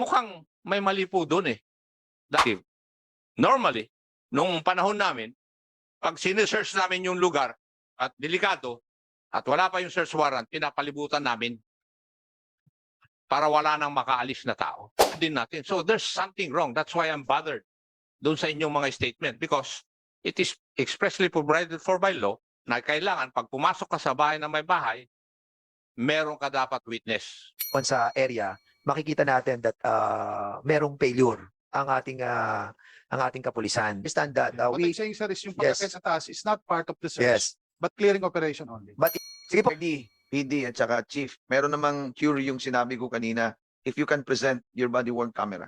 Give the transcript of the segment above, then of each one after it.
mukhang may mali po doon eh. Dahil, normally, nung panahon namin, pag sinesearch namin yung lugar at delikado, at wala pa yung search warrant, pinapalibutan namin para wala nang makaalis na tao. Din natin. So there's something wrong. That's why I'm bothered doon sa inyong mga statement because it is expressly provided for by law na kailangan pag pumasok ka sa bahay na may bahay, meron ka dapat witness. on sa area, makikita natin that uh, merong failure ang ating uh, ang ating kapulisan. Understand that uh, What we I'm saying, sir, is yung Yes. pagkakit sa taas is not part of the search, yes. but clearing operation only. Sige po. PD, PD at saka Chief, meron namang cure yung sinabi ko kanina, if you can present your body worn camera.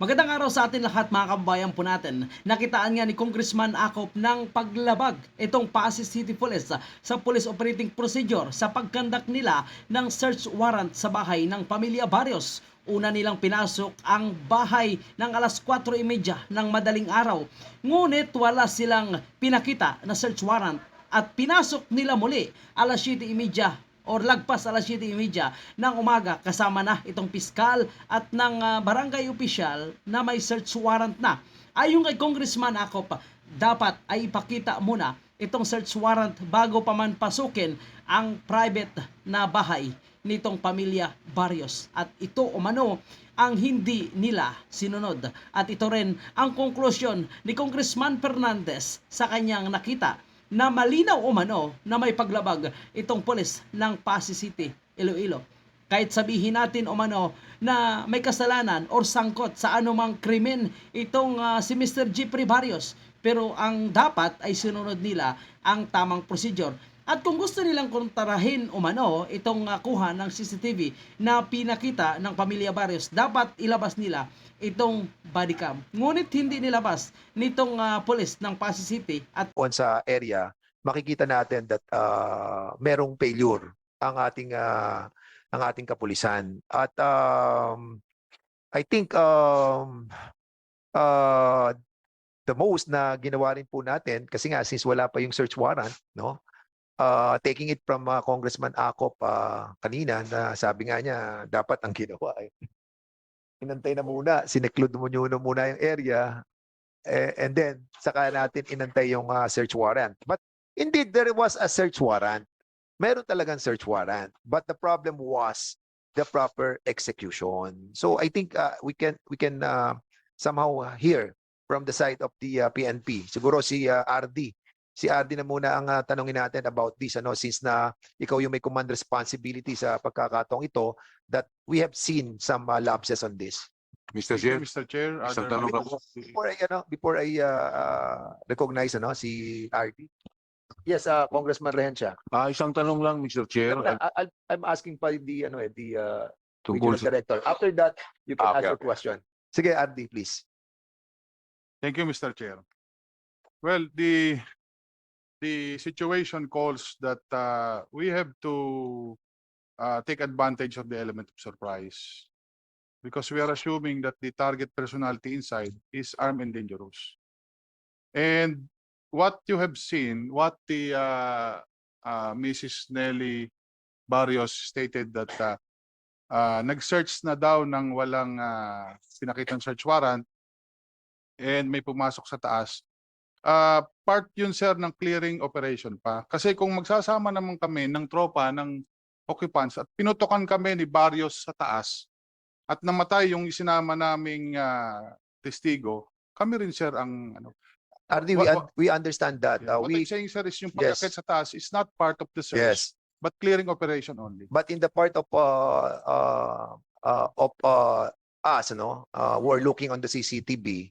Magandang araw sa atin lahat mga kababayan po natin. Nakitaan nga ni Congressman Acop ng paglabag itong Pasig City Police sa Police Operating Procedure sa pagkandak nila ng search warrant sa bahay ng pamilya Barrios. Una nilang pinasok ang bahay ng alas 4.30 ng madaling araw. Ngunit wala silang pinakita na search warrant at pinasok nila muli alas 7.30 or lagpas alas 7.30 ng umaga kasama na itong piskal at ng ah, barangay official na may search warrant na. Ayon kay Congressman Acop, dapat ay ipakita muna itong search warrant bago pa man pasukin ang private na bahay nitong pamilya Barrios. At ito umano ang hindi nila sinunod. At ito rin ang konklusyon ni Congressman Fernandez sa kanyang nakita na malinaw umano na may paglabag itong pulis ng Pasig City, Iloilo. Kahit sabihin natin umano na may kasalanan or sangkot sa anumang krimen itong ah, si Mr. Jeffrey Barrios. Pero ang dapat ay sinunod nila ang tamang procedure. At kung gusto nilang kontarahin umano itong ah, kuha ng CCTV na pinakita ng pamilya Barrios, dapat ilabas nila itong body cam. Ngunit hindi nilabas nitong ah, pulis ng Pasig City at on sa area, makikita natin that uh, merong failure ang ating uh, ang ating kapulisan. At um, I think um, uh, the most na ginawa rin po natin kasi nga since wala pa yung search warrant, no? Uh, taking it from uh, Congressman Acop uh, kanina na sabi nga niya dapat ang ginawa ay inantay na muna, sineclude mo nyo na muna yung area eh, and then saka natin inantay yung uh, search warrant. But indeed there was a search warrant. Meron talagang search warrant, but the problem was the proper execution. So I think uh, we can we can uh, somehow hear from the side of the uh, PNP. Siguro si uh, RD. Si RD na muna ang uh, tanongin natin about this ano since na ikaw yung may command responsibility sa pagkakataong ito that we have seen some uh, lapses on this. Mr. Chair, Mr. Chair. Isang tanong ako. before I ano, before I uh, uh, recognize ano si RD. Yes, uh, Congressman Rehencia. Ah, isang tanong lang, Mr. Chair. I, I, I'm asking pa the ano eh, the uh, Tungkol regional sa... director. After that, you can Ah, ask okay, your question. Sige, RD, please. Thank you, Mr. Chair. Well, the the situation calls that uh, we have to uh, take advantage of the element of surprise because we are assuming that the target personality inside is armed and dangerous. And what you have seen, what the uh, uh, Mrs. Nelly Barrios stated that uh, uh, nag-search na daw ng walang uh, pinakitang search warrant and may pumasok sa taas. Ah, part yun sir ng clearing operation pa. Kasi kung magsasama naman kami ng tropa ng occupants at pinutukan kami ni Barrios sa taas at namatay yung isinama naming ah, testigo, kami rin sir ang ano. RD, we, un- we understand that. Yeah, Uh, What we, I'm saying sir is yung Yes. pagkakit sa taas is not part of the search, yes, but clearing operation only. but in the part of uh, uh, uh, of uh, us, ano, uh, we're looking on the CCTV,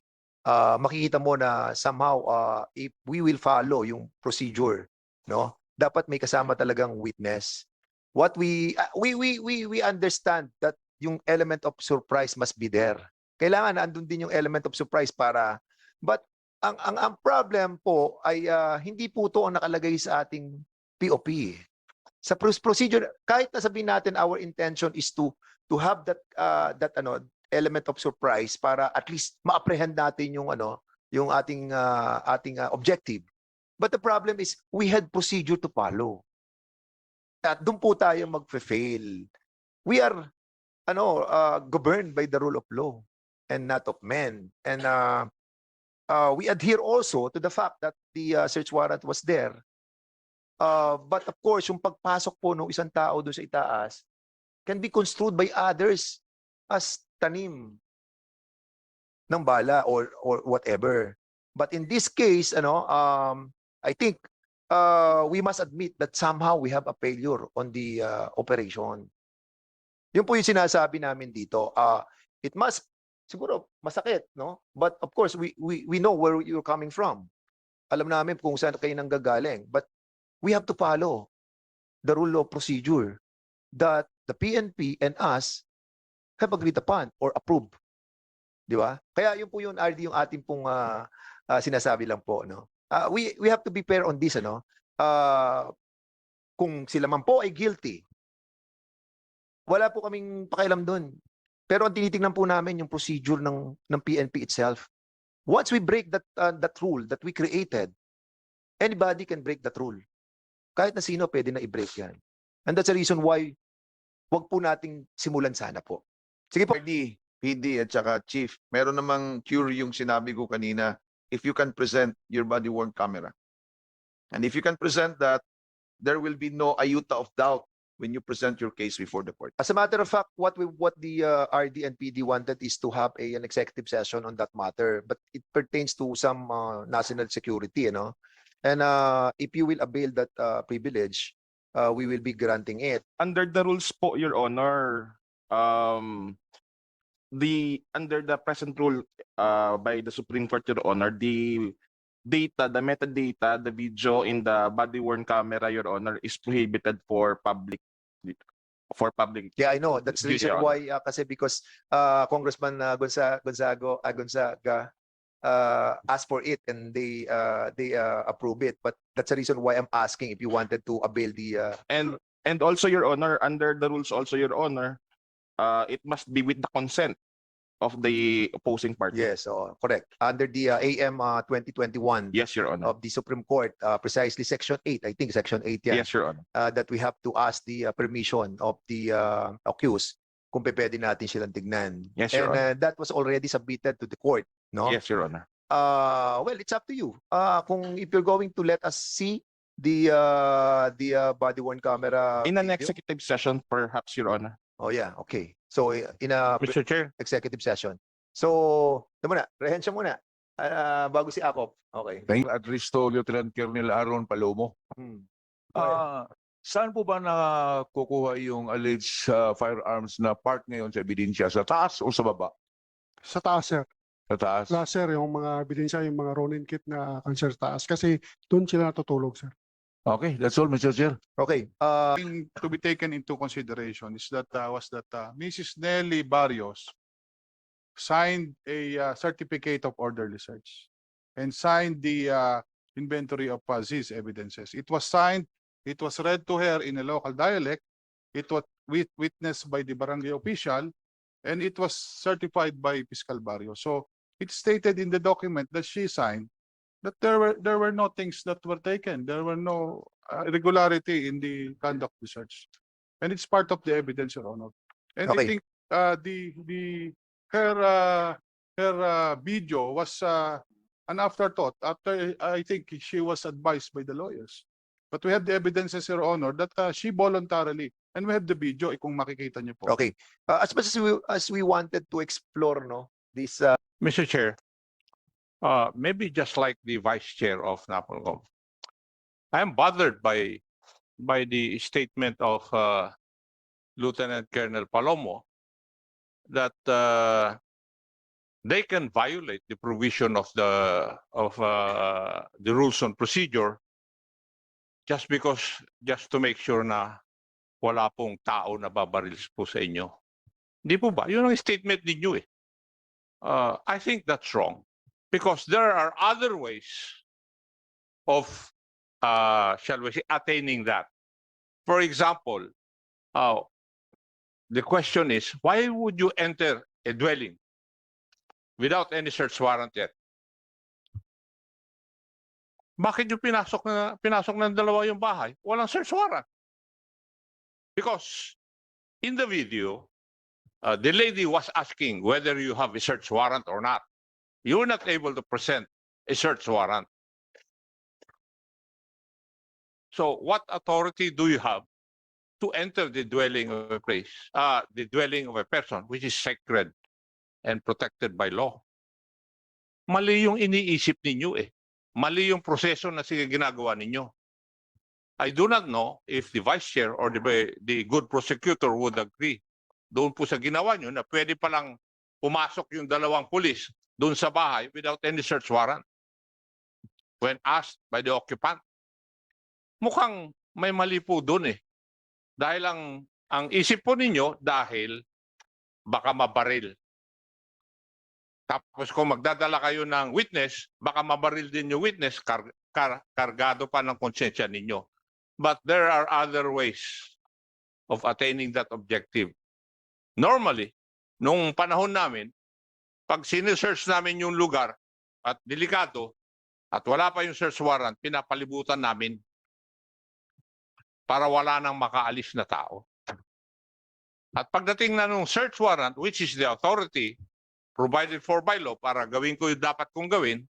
uh, makikita mo na somehow uh, if we will follow yung procedure, no? Dapat may kasama talagang witness. What we uh, we we we we understand that yung element of surprise must be there. Kailangan andun din yung element of surprise para but ang ang ang problem po ay ah, hindi po to ang nakalagay sa ating POP. Sa procedure kahit na sabihin natin our intention is to to have that ah, that ano element of surprise para at least ma-apprehend natin yung ano yung ating ah, ating ah, objective. But the problem is we had procedure to follow. At doon po tayo magfe-fail. We are ano, uh, governed by the rule of law and not of men. And uh, uh, we adhere also to the fact that the uh, search warrant was there. Uh, but of course, yung pagpasok po ng isang tao doon sa itaas can be construed by others as tanim ng bala or or whatever. But in this case, ano, um, I think uh, we must admit that somehow we have a failure on the uh, operation. Yun po yung sinasabi namin dito. Uh, it must siguro masakit, no? But of course, we we we know where you're coming from. Alam namin kung saan kayo nanggagaling. But we have to follow the rule of procedure that the PNP and us have agreed upon or approved. Di ba? Kaya yun po yung RD yung ating pong ah, ah, sinasabi lang po, no? Ah, we we have to be fair on this, ano? Ah, kung sila man po ay guilty, wala po kaming pakialam doon. Pero ang tinitingnan po namin yung procedure ng ng PNP itself. Once we break that uh, that rule that we created, anybody can break that rule. Kahit na sino pwede na i-break yan. And that's the reason why wag po nating simulan sana po. Sige po. RD, PD at saka Chief, meron namang cure yung sinabi ko kanina, if you can present your body worn camera. And if you can present that, there will be no iota of doubt when you present your case before the court. As a matter of fact, what we what the uh, RD and PD wanted is to have a an executive session on that matter, but it pertains to some uh, national security, you know. And uh, if you will avail that uh, privilege, uh, we will be granting it. under the rules po, Your Honor, um, the, under the present rule, uh, by the Supreme Court, Your Honor, the data, the metadata, the video in the body worn camera, Your Honor, is prohibited for public, for public. Yeah, I know. That's the reason why uh, kasi because uh, Congressman uh, Gonza Gonzago uh, Gonzaga uh, asked for it and they uh, they uh, approve it. But that's the reason why I'm asking if you wanted to avail the uh, And, and also, Your Honor, under the rules also, Your Honor, uh, it must be with the consent of the opposing party. yes, so correct under the uh, AM uh, 2021 Yes, Your Honor. of the Supreme Court, uh, precisely Section 8, I think Section 8 yan, Yes, Your Honor. uh, that we have to ask the uh, permission of the uh, accused kung pe- pwede natin silang tignan. Yes, And Your uh, Honor. that was already submitted to the court, no? Yes, Your Honor. Uh, well, it's up to you. Uh, kung if you're going to let us see the uh, the uh, body worn camera. In an video. executive session, perhaps, Your Honor. Oh yeah, okay. So uh, in a Mr. Chair, executive session. So, ano muna, rehensya muna. Ah, bago si Akop. Okay. Thank you, Adristo Lieutenant Colonel Aaron Palomo. Hmm. Ah, saan po ba nakukuha yung alleged ah, firearms na part ngayon sa ebidensya? Sa taas o sa baba? Sa taas, sir. Sa taas. Wala, sir, yung mga ebidensya, yung mga Ronin kit na cancer taas. Kasi doon sila natutulog, sir. Okay, that's all, Mr. Chair. Okay. Uh, thing to be taken into consideration is that uh, was that uh, Mrs. Nelly Barrios signed a uh, certificate of orderly search and signed the uh, inventory of uh, these evidences. It was signed, it was read to her in a local dialect, it was wit- witnessed by the barangay official, and it was certified by Fiscal Barrios. So it stated in the document that she signed that there were there were no things that were taken. There were no uh, irregularity in the conduct of the search. And it's part of the evidence, Your Honor. And I Okay. think uh, the the her uh, her uh, video was uh, an afterthought after I think she was advised by the lawyers. But we have the evidences, Your Honor, that uh, she voluntarily and we have the video eh, kung makikita niyo po. okay. Uh, as much as we as we wanted to explore no this uh, Mr. Chair, uh, maybe just like the Vice Chair of NAPOLCOM, I am bothered by by the statement of uh, Lieutenant Colonel Palomo that uh, they can violate the provision of the of uh, the rules on procedure just because just to make sure na wala pong tao na babaril po sa inyo. Hindi po ba? Yun ang statement ninyo eh. Uh, I think that's wrong because there are other ways of, uh, shall we say, attaining that. For example, uh, the question is, why would you enter a dwelling without any search warrant yet? Bakit yung pinasok na pinasok ng dalawa yung bahay? Walang search warrant. Because in the video, uh, the lady was asking whether you have a search warrant or not. You were not able to present a search warrant. So what authority do you have to enter the dwelling of a place, uh, the dwelling of a person, which is sacred and protected by law? Mali yung iniisip ninyo eh. Mali yung proseso na sige ginagawa ninyo. I do not know if the vice chair or the, the good prosecutor would agree doon po sa ginawa nyo na pwede palang pumasok yung dalawang pulis doon sa bahay without any search warrant when asked by the occupant. Mukhang may mali po doon eh. Dahil ang, ang isip po ninyo dahil baka mabaril. Tapos kung magdadala kayo ng witness, baka mabaril din yung witness, kar, kar, kargado pa ng konsensya ninyo. But there are other ways of attaining that objective. Normally, nung panahon namin, pag sinesearch namin yung lugar at delikado at wala pa yung search warrant, pinapalibutan namin para wala nang makaalis na tao. At pagdating na nung search warrant, which is the authority provided for by law para gawin ko yung dapat kong gawin,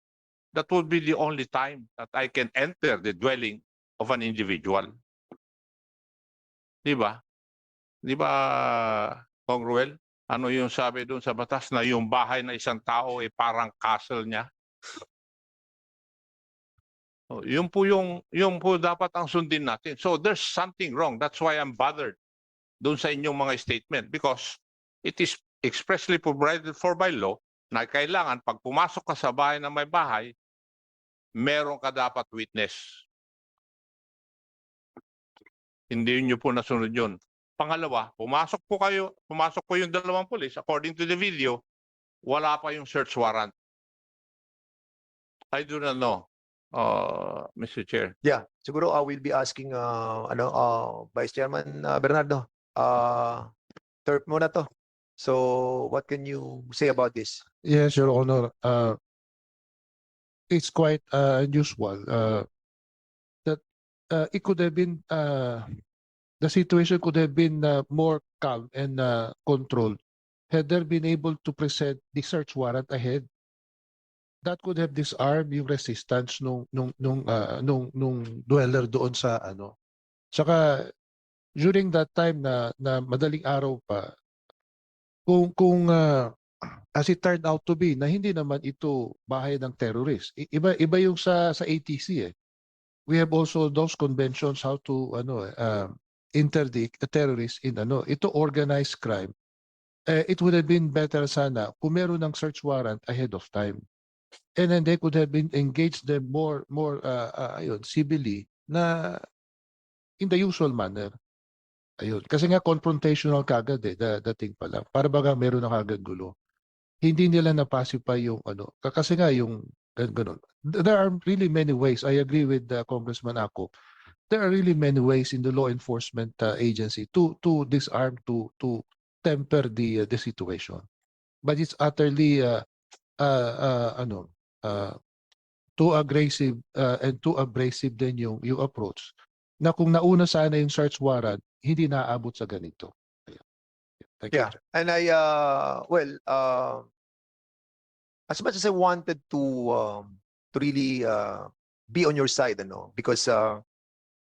that would be the only time that I can enter the dwelling of an individual. Di ba? Di ba, Kong Ruel? Ano yung sabi doon sa batas na yung bahay na isang tao ay parang castle niya? Oh, yun po yung yung po dapat ang sundin natin. So there's something wrong. That's why I'm bothered doon sa inyong mga statement because it is expressly provided for by law na kailangan pag pumasok ka sa bahay na may bahay, meron ka dapat witness. Hindi niyo po nasunod yun. Pangalawa, pumasok po kayo, pumasok po yung dalawang pulis, according to the video, wala pa yung search warrant. I do not know, uh, Mr. Chair. Yeah, siguro I will be asking uh, ano uh, Vice Chairman uh, Bernardo. Uh, terp mo na to. So what can you say about this? Yes, Your Honor. Uh, it's quite uh, unusual uh, that uh, it could have been uh, the situation could have been uh, more calm and uh, controlled had there been able to present the search warrant ahead. That could have disarmed yung resistance nung nung nung uh, nung nung dweller doon sa ano. Saka during that time na na madaling araw pa kung kung uh, as it turned out to be na hindi naman ito bahay ng terrorist. I- Iba iba yung sa sa ATC eh. We have also those conventions how to ano eh, um, interdict a terrorist in ano ito organized crime. Eh, it would have been better sana kung meron ng search warrant ahead of time. And then they could have been engaged them more more uh, uh, ayun civilly na in the usual manner. Ayun. Kasi nga confrontational kagad eh, da, dating pa lang. Para baga meron na kagad gulo. Hindi nila napacify yung ano. ka- Kasi nga yung gan- ganun. Th- There are really many ways. I agree with uh, Congressman Ako. There are really many ways in the law enforcement uh, agency to to disarm to to temper the uh, the situation. But it's utterly uh, uh, uh, ano uh, too aggressive uh, and too abrasive din yung yung approach na kung nauna sana yung search warrant, hindi naaabot sa ganito. Ayan. Thank you. Yeah, and I uh well uh as much as I wanted to um to really uh be on your side, ano, because uh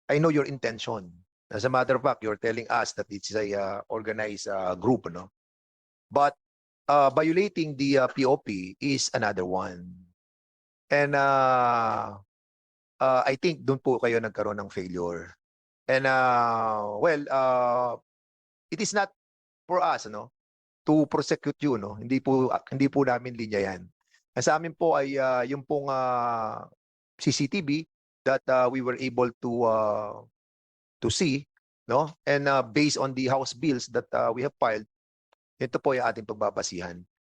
I know your intention. As a matter of fact, you're telling us that it's a uh, organized uh, group, no? But uh violating the uh, POP is another one. And uh uh I think doon po kayo nagkaroon ng failure. And uh well, uh it is not for us no to prosecute you no hindi po hindi po namin linya yan ang sa amin po ay ah, yung pong ah, CCTV that ah, we were able to ah, to see no? And ah, based on the house bills that ah, we have filed ito po yung ating pagbabasihan